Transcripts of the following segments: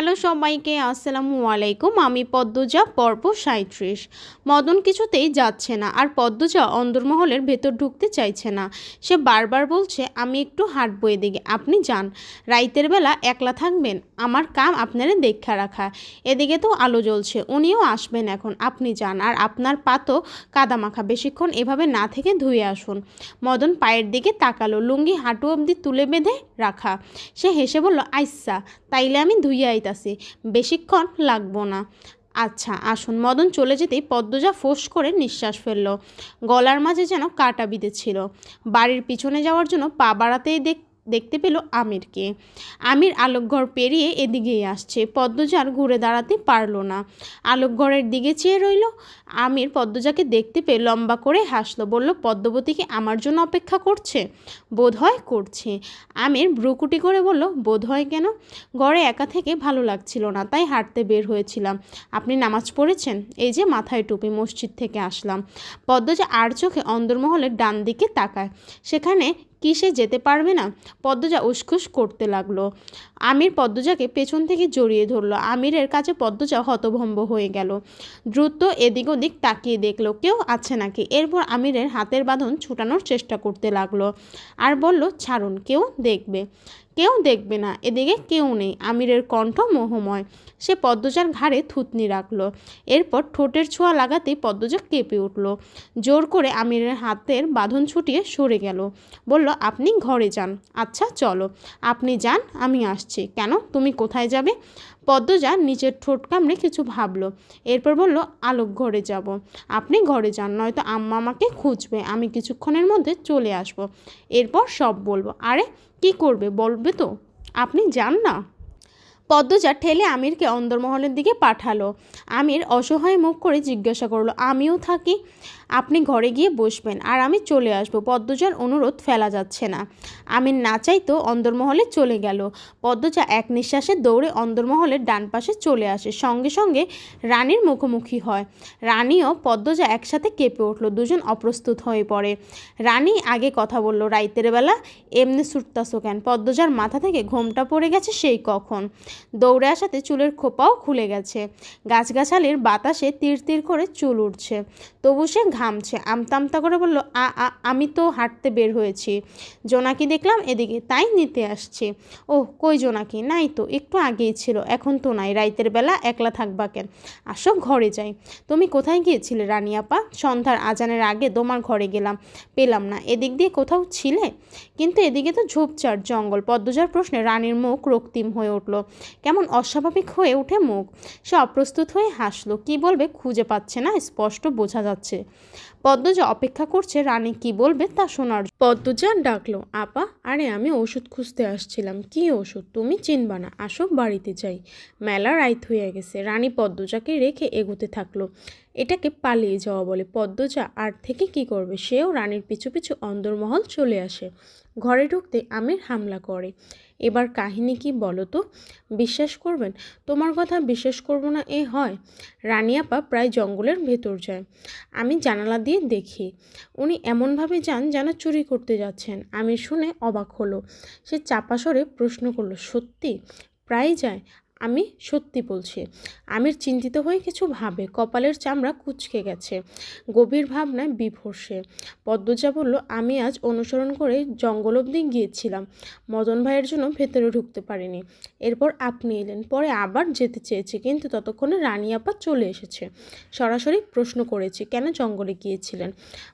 Hello সবাইকে, আসসালামু আলাইকুম। আমি পদ্মজা, পর্ব সাঁত্রিশ মদন কিছুতেই যাচ্ছে না আর পদ্মজা অন্দরমহলের ভেতর ঢুকতে চাইছে না। সে বারবার বলছে, আমি একটু হাঁটবো এদিকে, আপনি যান। রাইতের বেলা একলা থাকবেন, আমার কাম আপনারা দেখা রাখা। এদিকে তো আলো জ্বলছে, উনিও আসবেন এখন, আপনি যান আর আপনার পা তো কাদামাখা। বেশিক্ষণ এভাবে না থেকে ধুয়ে আসুন। মদন পায়ের দিকে তাকালো, লুঙ্গি হাঁটু অবধি তুলে বেঁধে রাখা। সে হেসে বলল, আইসা, তাইলে আমি ধুইয়া আইতাছি বেশিক্ষণ লাগবো না। আচ্ছা আসুন, মদন চলে যেতেই পদ্মজা ফোঁস করে নিঃশ্বাস ফেলল। গলার মাঝে যেন কাটা বিঁধেছিল। বাড়ির পিছনে যাওয়ার জন্য পা বাড়াতেই দেখ দেখতে পেল আমিরকে। আমির আলোকঘর পেরিয়ে এদিকেই আসছে। পদ্মজার ঘুরে দাঁড়াতে পারল না। আলোকঘরের দিকে চেয়ে রইল, আমির পদ্মজাকে দেখতে পেয়ে লম্বা করে হাসলো, বলল পদ্মবতীকে আমার জন্য অপেক্ষা করছে? বোধ হয় করছে। আমির ব্রুকুটি করে বলল, বোধ হয় কেন? ঘরে একা থেকে ভালো লাগছিল না, তাই হাঁটতে বের হয়েছিলাম। আপনি নামাজ পড়েছেন? এই যে মাথায় টুপি মসজিদ থেকে আসলাম। পদ্মজা আর চোখে অন্দরমহলের ডান দিকে তাকায়। সেখানে কি সে যেতে পারবে না? পদ্মজা উসখুস করতে লাগল। আমির পদ্মজাকে পেছন থেকে জড়িয়ে ধরলো। আমিরের কাছে পদ্মজা হতভম্ব হয়ে গেল। দ্রুত এদিক ওদিক তাকিয়ে দেখল, কেউ আছে নাকি? এরপর আমিরের হাতের বাঁধন ছুটানোর চেষ্টা করতে লাগল। আর বলল, ছাড়ুন, কেউ দেখবে। কেউ দেখবে না, এদিকে কেউ নেই। আমিরের কণ্ঠ মোহময়। সে পদ্মজার ঘাড়ে থুতনি রাখল। এরপর ঠোঁটের ছোঁয়া লাগাতেই পদ্মজা কেঁপে উঠল। জোর করে আমিরের হাতের বাঁধন ছুটিয়ে সরে গেল। বলল, আপনি ঘরে যান। আচ্ছা চলো। আপনি যান, আমি আসছি। কেন? তুমি কোথায় যাবে? পদ্মজা নিচের ঠোঁট কামড়ে কিছু ভাবলো। এরপর বলল, আলোক ঘরে যাব। আপনি ঘরে যান, নয়তো আম্মা আমাকে খুঁজবে। আমি কিছুক্ষণের মধ্যে চলে আসব। এরপর সব বলব। আরে কি করবে বলবে তো? আপনি যান না। পদ্মজা ঠেলে আমিরকে অন্দরমহলের দিকে পাঠালো। আমির অসহায় মুখ করে জিজ্ঞাসা করল, আমিও থাকি? আপনি ঘরে গিয়ে বসবেন আর আমি চলে আসব। পদ্মজার অনুরোধ ফেলা যাচ্ছে না। আমির না চাইতো অন্দরমহলে চলে গেল। পদ্মজা এক নিঃশ্বাসে দৌড়ে অন্দরমহলের ডান পাশে চলে আসে। সঙ্গে সঙ্গে রানীর মুখোমুখি হয়। রানীও পদ্মজা একসাথে কেঁপে উঠল। দুজন অপ্রস্তুত হয়ে পড়ে। রানী আগে কথা বলল, রাইতের বেলা এমনি ছুটতাছো কেন? পদ্মজার মাথা থেকে ঘোমটা পড়ে গেছে সেই কখন? দৌড়ে আসাতে চুলের খোপাও খুলে গেছে। গাছগাছালির বাতাসে তীর তীর করে চুল উঠছে। তবু সে ঘামছে আমতা আমতা করে বলল, আ আমি তো হাঁটতে বের হয়েছি। জোনাকি দেখলাম এদিকে, তাই নিতে আসছে। ও কই জোনাকি? নাই তো, একটু আগেই ছিল। এখন তো নাই, রাইতের বেলা একলা থাকবা কেন? আসো ঘরে যাই। তুমি কোথায় গিয়েছিলে রানী আপা? সন্ধ্যার আজানের আগে তোমার ঘরে গেলাম। পেলাম না। এদিক দিয়ে কোথাও ছিলে? কিন্তু এদিকে তো ঝোপঝাড়, জঙ্গল, পদ্মজার প্রশ্নে রানীর মুখ রক্তিম হয়ে উঠল। কেমন অস্বাভাবিক হয়ে উঠে মুখ। সে অপ্রস্তুত হয়ে হাসলো। কি বলবে? খুঁজে পাচ্ছে না, স্পষ্ট বোঝা যাচ্ছে। পদ্মজা অপেক্ষা করছে রানী কি বলবে তা শোনার পদ্মজা ডাকলো, আপা, আরে আমি ওষুধ খুঁজতে আসছিলাম। কি ওষুধ? তুমি চিনবা না। আসো, বাড়িতে যাই। মেলা রাইত হয়ে গেছে। রানী পদ্মজাকে রেখে এগোতে থাকল। এটাকে পালিয়ে যাওয়া বলে। পদ্মজা, আর থেকে কি করবে? সেও রানীর পিছু পিছু অন্দরমহল চলে আসে। ঘরে ঢুকতে আমির হামলা করে। এবার কাহিনী কি বলো তো? বিশ্বাস করবেন? তোমার কথা বিশ্বাস করব না, এ হয়। রানিয়াপা প্রায় জঙ্গলের ভেতর যায়। আমি জানালা দিয়ে দেখি। উনি এমনভাবে যান যেন চুরি করতে যাচ্ছেন। আমি শুনে অবাক হলো। সে চাপাসরে প্রশ্ন করল সত্যি? প্রায় যায়? আমি সত্যি বলছি। আমির চিন্তিত হয়ে কিছু ভাবে। কপালের চামড়া কুচকে গেছে। গভীর ভাবনায় বিভর্ষে পদ্মজা বলল, আমি আজ অনুসরণ করে জঙ্গল অবধি গিয়েছিলাম। মদন ভাইয়ের জন্য ভেতরে ঢুকতে পারিনি। এরপর আপনি এলেন। পরে আবার যেতে চেয়েছি, কিন্তু ততক্ষণে রানী আপা চলে এসেছে। সরাসরি প্রশ্ন করেছি, কেন জঙ্গলে গিয়েছিলেন?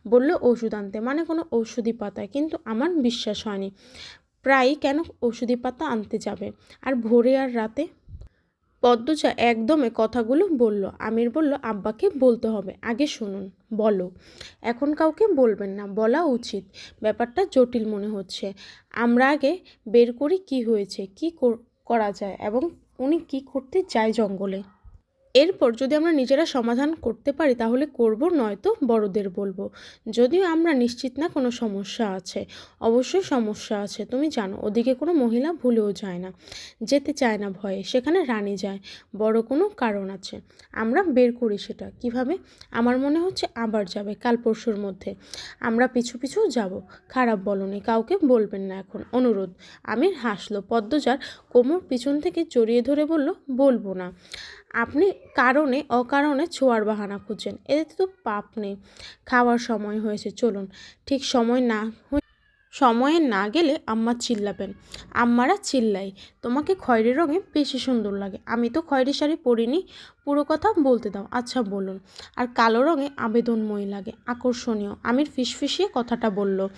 বলল, ওষুধ আনতে। মানে কোনো ঔষধি পাতায় কিন্তু আমার বিশ্বাস হয়নি। প্রায় কেন ওষুধি পাতা আনতে যাবে? আর ভোরে আর রাতে পদ্মজা একদমে কথাগুলো বলল। আমির বলল, আব্বাকে বলতে হবে। আগে শুনুন। বলো। এখন কাউকে বলবেন না। বলা উচিত। ব্যাপারটা জটিল মনে হচ্ছে। আমরা আগে বের করি কি হয়েছে, কি করা যায় এবং উনি কি করতে চায় জঙ্গলে। এরপর যদি আমরা নিজেরা সমাধান করতে পারি, তাহলে করব নয়তো বড়দের বলব। যদিও আমরা নিশ্চিত না কোনো সমস্যা আছে। অবশ্যই সমস্যা আছে, তুমি জানো, ওদিকে কোনো মহিলা ভুলেও যায় না। যেতে চায় না ভয়ে, সেখানে রানী যায়, বড় কোনো কারণ আছে। আমরা বের করি সেটা। কীভাবে? আমার মনে হচ্ছে আবার যাবে, কাল পরশুর মধ্যে। আমরা পিছু পিছু যাব। খারাপ বলনি, কাউকে বলবেন না এখন। অনুরোধ, আমির হাসলো। পদ্মজার কোমর পিছন থেকে জড়িয়ে ধরে বলল, বলব না। আপনি কারণে, অকারণে ছোয়ার বাহানা খুঁজছেন। এদের তো পাপ নেই। খাওয়ার সময় হয়েছে, চলুন। ঠিক সময় না সময়ে না গেলে আম্মা চিল্লাবেন। আম্মারা চিল্লাই তোমাকে খয়েরি রঙে বেশি সুন্দর লাগে। আমি তো খয়েরি শাড়ি পরিনি পুরো কথা বলতে দাও। আচ্ছা বলুন। আর কালো রঙে আবেদনময়ী লাগে। আকর্ষণীয়। আমির ফিসফিসিয়ে কথাটা বলল,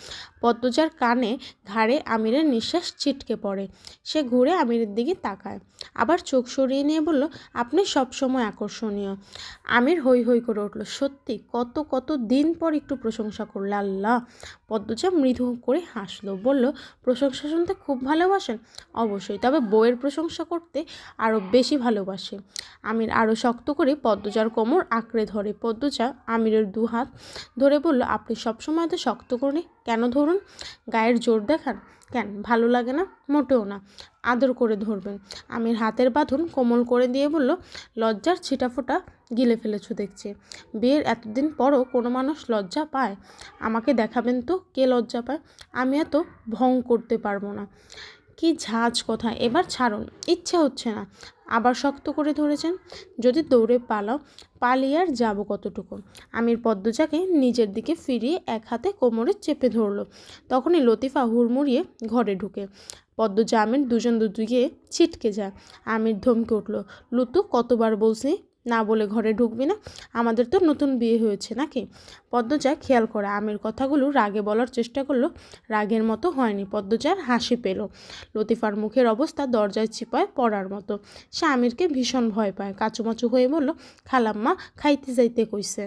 পদ্মজার কানে ঘাড়ে আমিরের নিঃশ্বাস ছিটকে পড়ে। সে ঘুরে আমিরের দিকে তাকায়। আবার চোখ সরিয়ে নিয়ে বলল, আপনি সবসময় আকর্ষণীয়। আমির হই হই করে উঠল, সত্যি, কত কত দিন পর একটু প্রশংসা করলে, আল্লাহ। পদ্মজা মৃদু করে হাসলো, বলল, প্রশংসা শুনতে খুব ভালোবাসেন? অবশ্যই, তবে বইয়ের প্রশংসা করতে আরও বেশি ভালোবাসে। আমির আরও শক্ত করে পদ্মজার কোমর আঁকড়ে ধরে। পদ্মজা আমিরের দু হাত ধরে বলল, আপনি সবসময় তো শক্ত করে কেন ধরুন? গায়ের জোর দেখান। কেন? ভালো লাগে না? মোটেও না। আদর করে ধরবেন। আমির হাতের বাঁধন কোমল করে দিয়ে বলল, লজ্জার ছিটাফোটা গিলে ফেলেছো দেখছি। বিয়ের এতদিন পরও কোনো মানুষ লজ্জা পায়? আমাকে দেখাবেন তো কে লজ্জা পায়? আমি এত ভং করতে পারব না। কি ঝাঁজ কথা। এবার ছাড়ুন। ইচ্ছে হচ্ছে না। আবার শক্ত করে ধরেছেন। যদি দৌড়ে পালাও, পালিয়ে আর যাব কতটুকু? আমির পদ্মজাকে নিজের দিকে ফিরিয়ে এক হাতে কোমরে চেপে ধরল। তখনই লতিফা হুড়মুড়িয়ে ঘরে ঢুকে। পদ্মজা, আমির দুজন দুদিকে ছিটকে যায়। আমির ধমকে উঠল, লুতু, কতবার বলছি? না বলে ঘরে ঢুকবি না। আমাদের তো নতুন বিয়ে হয়েছে নাকি? পদ্মজা খেয়াল করে আমির কথাগুলো রাগে বলার চেষ্টা করল। রাগের মতো হয়নি। পদ্মজার হাসি পেল। লতিফার মুখের অবস্থা দরজায় চিপায় পড়ার মতো। সে আমিরকে ভীষণ ভয় পায়। কাচুমাচু হয়ে বলল, খালাম্মা, খাইতে যাইতে কইছে।